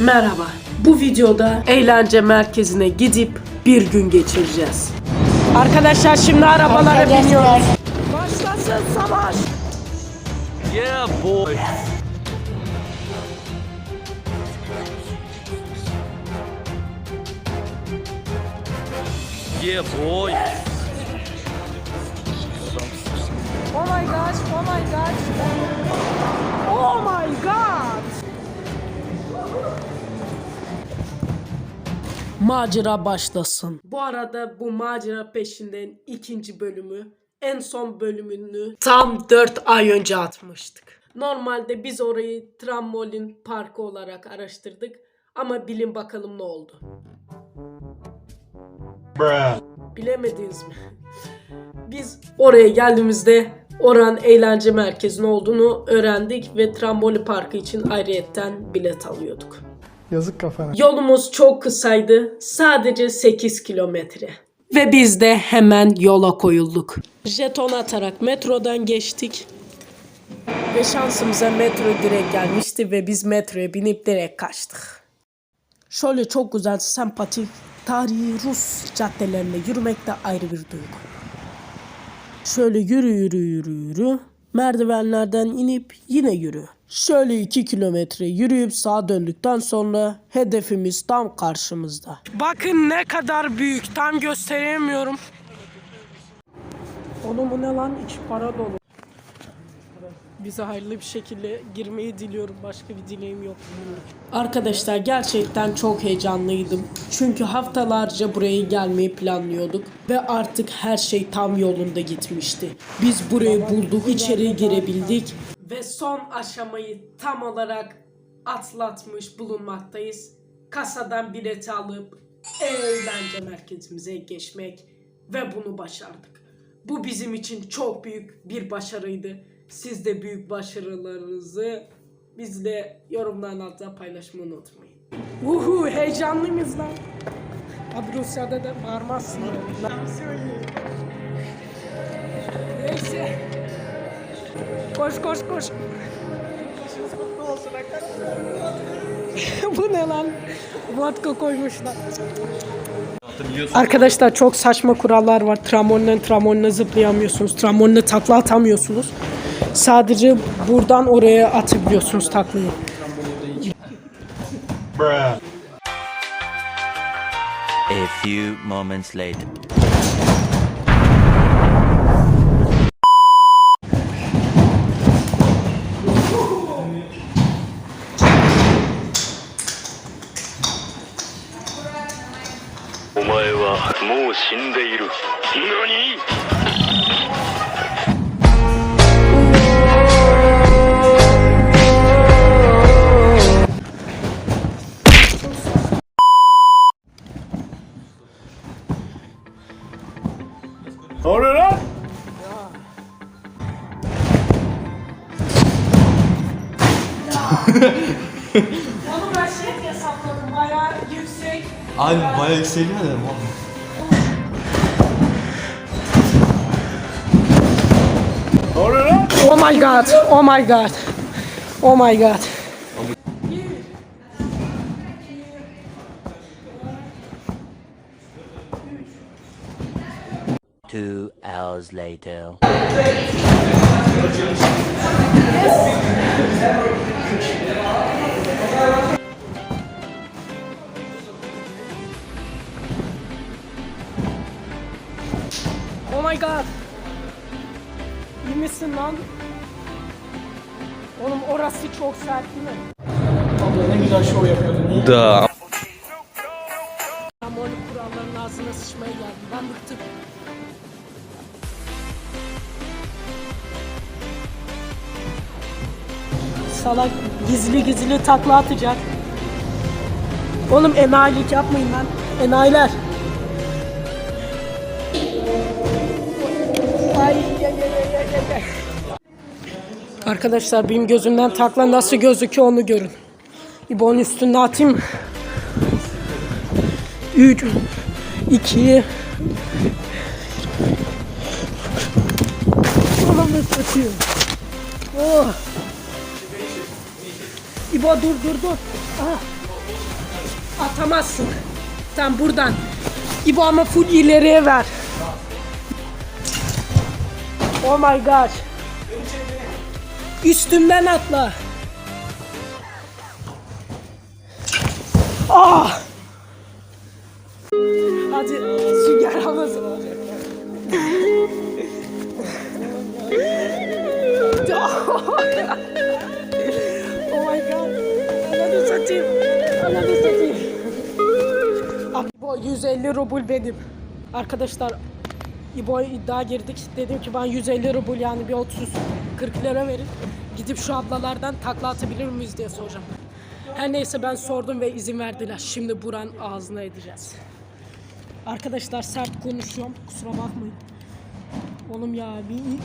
Merhaba. Bu videoda eğlence merkezine gidip bir gün geçireceğiz. Arkadaşlar şimdi arabalara biniyoruz. Başlasın savaş. Yeah, boy. Yeah, boy. Oh my gosh, oh my gosh. Oh my god. Macera başlasın. Bu arada bu macera peşinden ikinci bölümü, en son bölümünü tam 4 ay önce atmıştık. Normalde biz orayı trambolin parkı olarak araştırdık ama bilin bakalım ne oldu. Bilemediniz mi? Biz oraya geldiğimizde oranın eğlence merkezinin olduğunu öğrendik ve trambolin parkı için ayrıyetten bilet alıyorduk. Yazık kafana. Yolumuz çok kısaydı. Sadece 8 kilometre. Ve biz de hemen yola koyulduk. Jeton atarak metrodan geçtik. Ve şansımıza metro direkt gelmişti ve biz metroya binip direkt kaçtık. Şöyle çok güzel, sempatik, tarihi Rus caddelerinde yürümek de ayrı bir duygu. Şöyle yürü yürü yürü yürü. Merdivenlerden inip yine yürü. Şöyle iki kilometre yürüyüp sağa döndükten sonra hedefimiz tam karşımızda. Bakın ne kadar büyük. Tam gösteremiyorum. Oğlum bu ne lan? İç para dolu. Bize hayırlı bir şekilde girmeyi diliyorum. Başka bir dileğim yok. Arkadaşlar gerçekten çok heyecanlıydım. Çünkü haftalarca buraya gelmeyi planlıyorduk. Ve artık her şey tam yolunda gitmişti. Biz burayı bulduk, içeri girebildik. Ve son aşamayı tam olarak atlatmış bulunmaktayız. Kasadan bileti alıp eğlence merkezimize geçmek ve bunu başardık. Bu bizim için çok büyük bir başarıydı. Siz de büyük başarılarınızı bizle yorumların altına paylaşmayı unutmayın. Uhu heyecanlı mıyız lan? Abi Rusya'da da bağırmazsın. Neyse. Koş koş koş. Bu ne lan? Vodka koymuşlar. Arkadaşlar çok saçma kurallar var. Trambolinle trambolinle zıplayamıyorsunuz. Trambolinle takla atamıyorsunuz. Sadece buradan oraya atabiliyorsunuz taklayı. A few moments later. 前はもう死んでいる何 Onu ben şey hesapladım. Bayağı yüksek. Abi bayağı yükseliyor da my god. Oh my god. Oh my god. Two hours later. Oh my god. Misin lan? Oğlum orası çok sert değil mi? Ne güzel şov yapıyordun. Da. Ama kuralların ağzına sıçmaya geldim. Ben bıktım. Salak gizli gizli takla atacak. Oğlum enayilik yapmayın lan. Enayiler. Arkadaşlar benim gözümden takla nasıl gözüküyor onu görün. İbo'nun üstüne atayım mı? 3 2 Anamı satıyor. Oh. İbo dur dur dur. Ah. atamazsın. Sen buradan. İbo ama full ileriye ver. Oh my god. Üstümden atla. Ah! Hadi sünger havası. oh my god. Ananı satayım. Ananı satayım. İbo 150 rubul benim. Arkadaşlar İbo'ya iddia girdik. Dedim ki ben 150 rubul yani bir 30 40 lira verin. Gidip şu ablalardan takla atabilir miyiz diye soracağım. Her neyse ben sordum ve izin verdiler. Şimdi Buran ağzına edeceğiz. Arkadaşlar sert konuşuyorum. Kusura bakmayın. Oğlum ya bir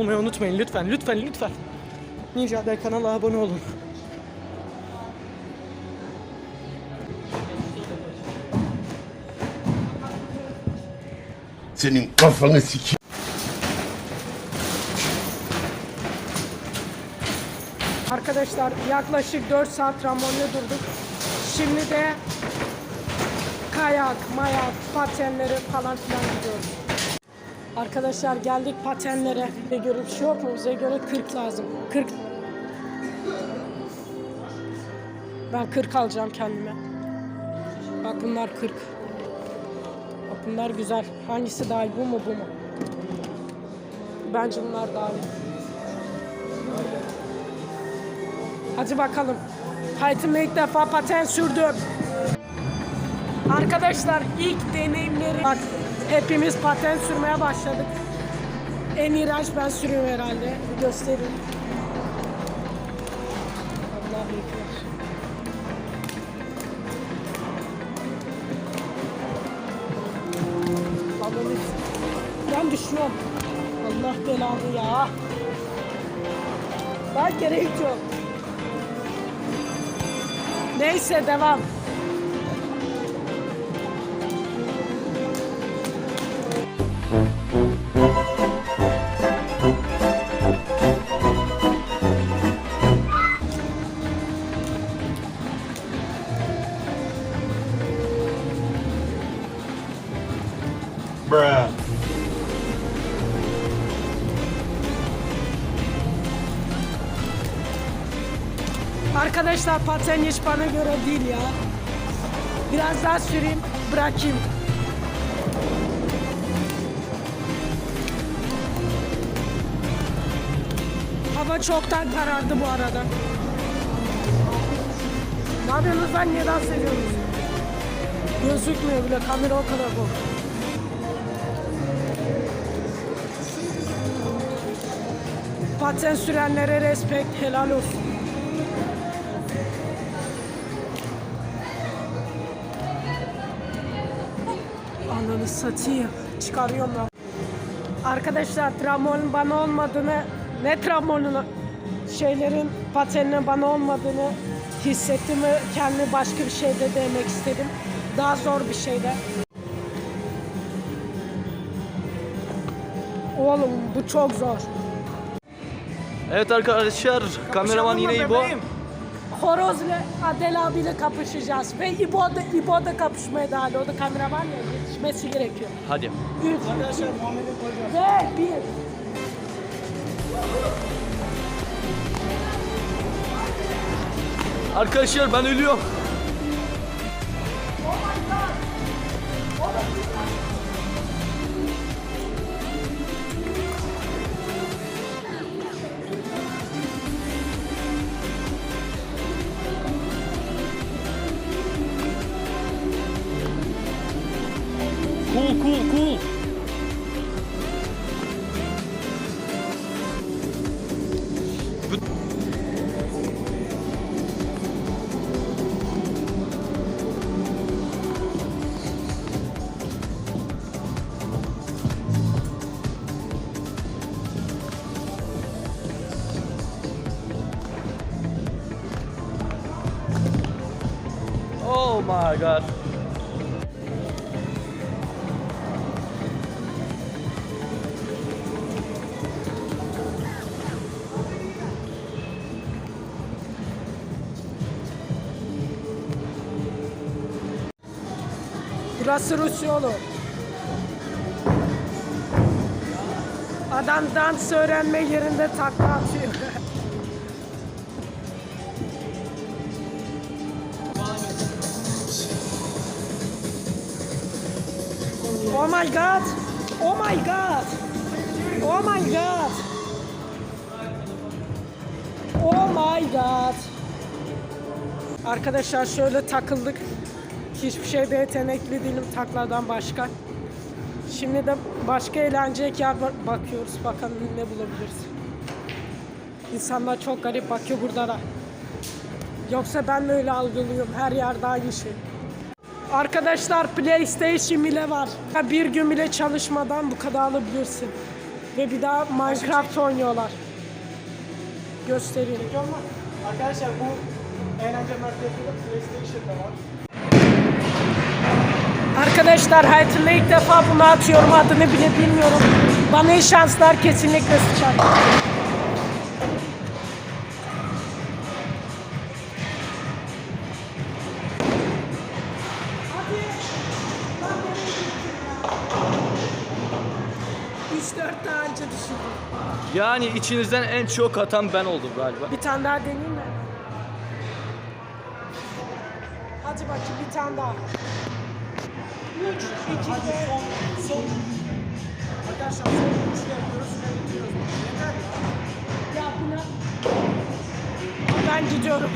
olmayı unutmayın lütfen lütfen lütfen. Ninja Adel kanalına abone olun. Senin kafanı siki. Arkadaşlar yaklaşık 4 saat tramvayla durduk. Şimdi de kayak, mayak, patenleri falan filan gidiyoruz. Arkadaşlar geldik patenlere. Bize göre bir şey yok mu? Bize göre 40 lazım. 40. Ben 40 alacağım kendime. Bak bunlar 40. Bak bunlar güzel. Hangisi daha iyi? Bu mu bu mu? Bence bunlar daha iyi. Hadi bakalım. Hayatımda ilk defa paten sürdüm. Arkadaşlar ilk deneyimleri... Bak hepimiz paten sürmeye başladık. En iğrenç ben sürüyorum herhalde. Göstereyim. Allah ekber. Allah'ım. Ben düşüyorum. Allah belanı ya. Ben gerek yok. Neyse devam. Arkadaşlar paten hiç bana göre değil ya. Biraz daha süreyim, bırakayım. Hava çoktan karardı bu arada. Ne yapıyorsunuz lan? Niye dans ediyorsunuz? Gözükmüyor bile. Kamera o kadar bu. Paten sürenlere respekt, helal olsun. Satayım. Çıkarıyorum lan. Arkadaşlar trambolin bana olmadığını, ne trambolini, şeylerin pateninin bana olmadığını hissettim ve kendi başka bir şeyde denemek istedim. Daha zor bir şeyde. Oğlum bu çok zor. Evet arkadaşlar kameraman yine İbo. Horoz'la Adel abiyle kapışacağız. Ve İbo da, İbo da kapışmaya dahil. O da kameraman ya yetişmesi gerekiyor. Hadi. 3, 2, ve 1. Arkadaşlar ben ölüyorum. My. Burası Rus yolu. Adam dans öğrenme yerinde takla atıyor. my god! Oh my god! Oh my god! Oh my god! Arkadaşlar şöyle takıldık. Hiçbir şeyde yetenekli değilim takladan başka. Şimdi de başka eğlenceli yer ba- bakıyoruz. Bakalım ne bulabiliriz. İnsanlar çok garip bakıyor burada da. Yoksa ben mi öyle algılıyorum? Her yerde aynı şey. Arkadaşlar PlayStation bile var. Bir gün bile çalışmadan bu kadar alabilirsin. Ve bir daha Minecraft oynuyorlar. Göstereyim. Arkadaşlar bu eğlence merkezinde PlayStation'da var. Arkadaşlar hayatımda ilk defa bunu atıyorum adını bile bilmiyorum. Bana iyi şanslar kesinlikle sıçar. Üç dört daha önce düşürdüm. Yani içinizden en çok atan ben oldum galiba. Bir tane daha deneyeyim mi? Hadi bakayım bir tane daha. Üç, iki, bir. Son, son. Arkadaşlar son üçlü yapıyoruz ve bitiriyoruz. Yeter ya. Ya bu ne? Ben gidiyorum.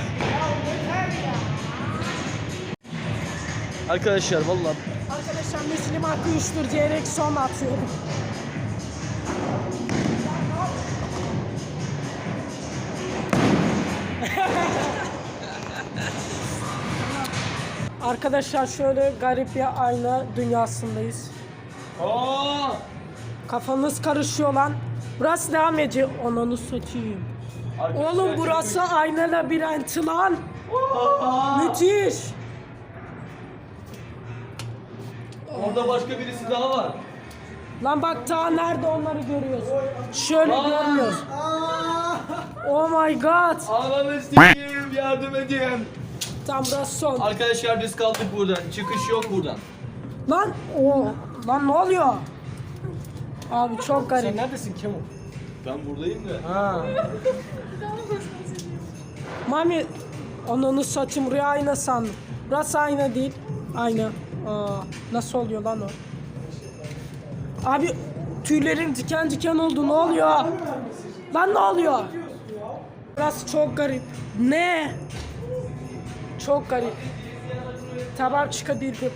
Arkadaşlar vallahi Arkadaşlar Müslüm hakkı üçtür diyerek son atıyorum. Arkadaşlar şöyle garip bir ayna dünyasındayız. Kafanız karışıyor lan. Burası devam ediyor. Ananı satayım. Oğlum burası ayna labirenti lan. Müthiş. Orada başka birisi daha var. Lan bak daha nerede onları görüyoruz. Şöyle görmüyoruz. Oh my god. Ananı sikeyim yardım edin. Tam burası son. Arkadaşlar biz kaldık burada. Çıkış yok buradan. Lan o lan ne oluyor? Abi çok Sen garip. neredesin Kemo? Ben buradayım da. Ha. Mami ananı satayım buraya ayna sandım. Burası ayna değil. Ayna. Aa, nasıl oluyor lan o? Abi tüylerim diken diken oldu ne oluyor? Lan ne oluyor? Burası çok garip. Ne? Çok garip. Tamam çıkabildim.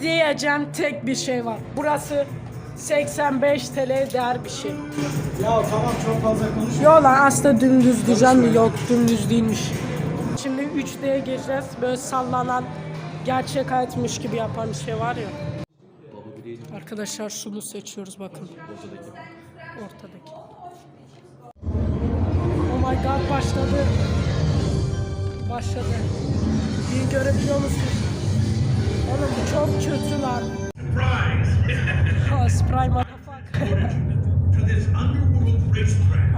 Diyeceğim tek bir şey var. Burası 85 TL değer bir şey. Ya tamam çok fazla konuşma. Yo lan aslında dümdüz diyeceğim de yok dümdüz değilmiş. Şimdi 3D'ye geçeceğiz. Böyle sallanan gerçek hayatmış gibi yapan bir şey var ya. Arkadaşlar şunu seçiyoruz bakın. Ortadaki. Oh my god başladı. Başladı. Bir görebiliyor musun? Oğlum bu çok kötü lan. Ha, Sprite motherfucker.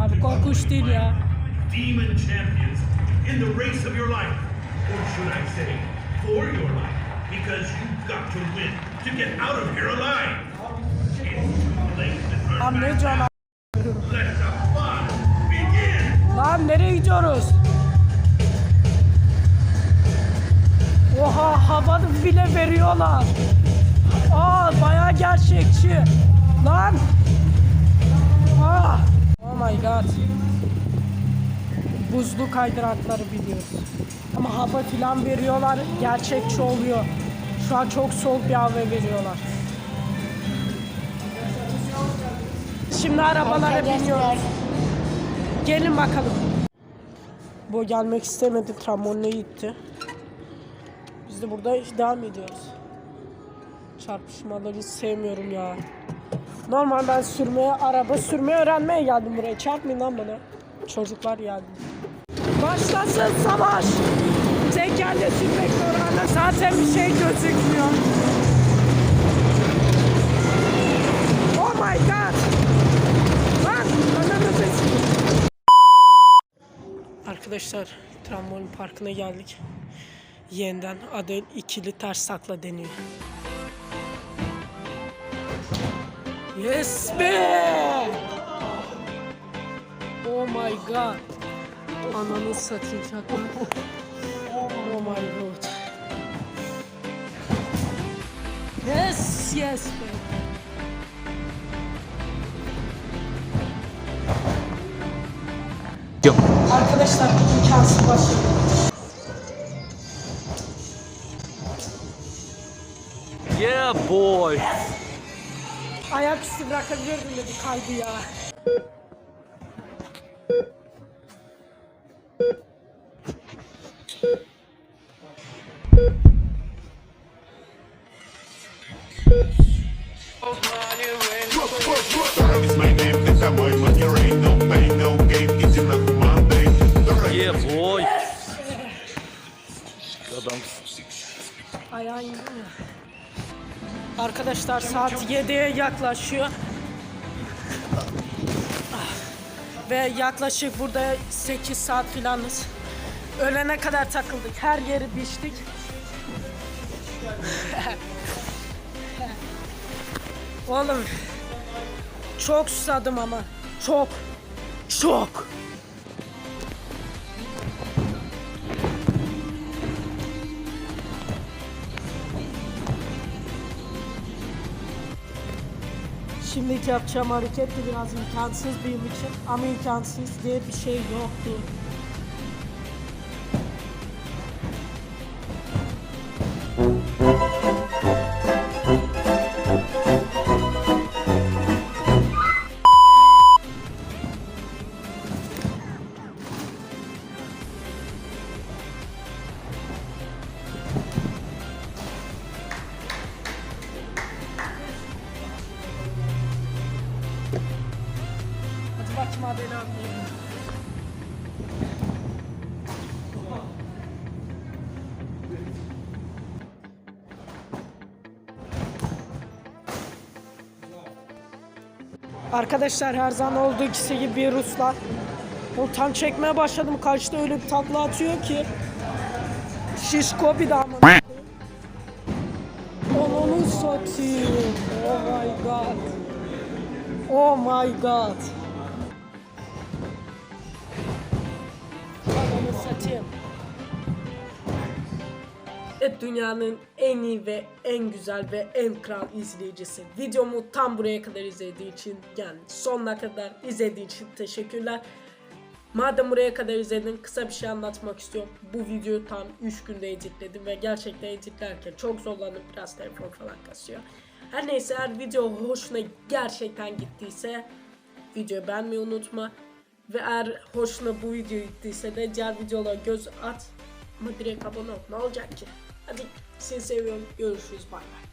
Abi korkunç değil ya. Demon champions in the race of your life. Or should I say, for your life. Because you've got to win to get out of here alive. It's too late to turn back. Let the fun begin. Lan nereye gidiyoruz? Havanı bile veriyorlar. Aa bayağı gerçekçi. Lan. Aa. Oh my god. Buzlu kaydırakları biliyoruz. Ama hava filan veriyorlar. Gerçekçi oluyor. Şu an çok soğuk bir hava veriyorlar. Şimdi arabalara biniyoruz. Gelin bakalım. Bu gelmek istemedi. Tramvayla gitti. Biz de burada devam ediyoruz. Çarpışmaları sevmiyorum ya. Normal ben sürmeye, araba sürmeyi öğrenmeye geldim buraya. Çarpmayın lan bana. Çocuklar geldi. Başlasın savaş. Tekerle sürmek zorunda zaten bir şey gözükmüyor. Oh my god. Lan ananızı s- Arkadaşlar trambolin parkına geldik. Yeniden Adel ikili ters takla deniyor. Yes be! Oh my god. Ananı satayım çakma. Oh my god. Yes, yes be. Arkadaşlar imkansız başladı. Yeah boy. Ayaküstü bırakabilirdim dedi kaydı ya. Arkadaşlar saat 7'ye yaklaşıyor. Ah. Ve yaklaşık burada 8 saat filanız. Ölene kadar takıldık. Her yeri biçtik. Oğlum çok susadım ama. Çok. Çok. Şimdiki yapacağım hareket de biraz imkansız benim için ama imkansız diye bir şey yoktu. Arkadaşlar her zaman olduğu ikisi gibi Ruslar. O tam çekmeye başladım. Karşıda öyle bir takla atıyor ki. Şişko bir daha mı? Onu satayım. Oh my god. Oh my god. Evet dünyanın en iyi ve en güzel ve en kral izleyicisi. Videomu tam buraya kadar izlediği için yani sonuna kadar izlediği için teşekkürler. Madem buraya kadar izledin kısa bir şey anlatmak istiyorum. Bu videoyu tam 3 günde editledim ve gerçekten editlerken çok zorlandım. Biraz telefon falan kasıyor. Her neyse eğer video hoşuna gerçekten gittiyse videoyu beğenmeyi unutma. Ve eğer hoşuna bu video gittiyse de diğer videolara göz at. Ama direkt abone ol. Ne olacak ki? Hadi seni seviyorum. Görüşürüz. Bay bay.